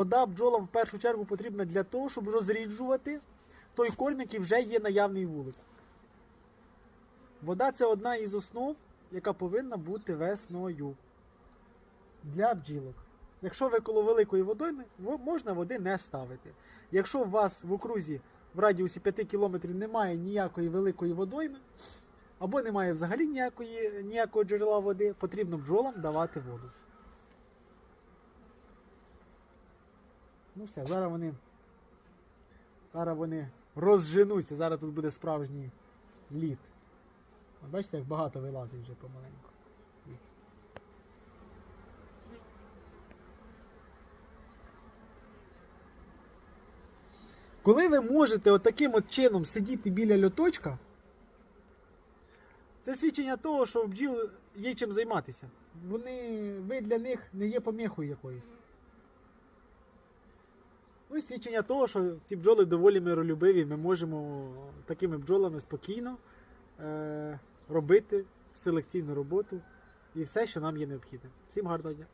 Вода бджолам в першу чергу потрібна для того, щоб розріджувати той корм, який вже є наявний в вулику. Вода це одна із основ, яка повинна бути весною для бджілок. Якщо ви коло великої водойми, можна води не ставити. Якщо у вас в окрузі в радіусі 5 км немає ніякої великої водойми, або немає взагалі ніякої, ніякого джерела води, потрібно бджолам давати воду. Ну все, зараз вони. Зараз вони розженуться, зараз тут буде справжній лід. Бачите, як багато вилазить вже помаленьку. Коли ви можете отаким от чином сидіти біля льоточка, це свідчення того, що бджіл є чим займатися. Вони, ви для них не є поміхою якоюсь. Ну свідчення того, що ці бджоли доволі миролюбиві, ми можемо такими бджолами спокійно е- робити селекційну роботу і все, що нам є необхідне. Всім гарного дня!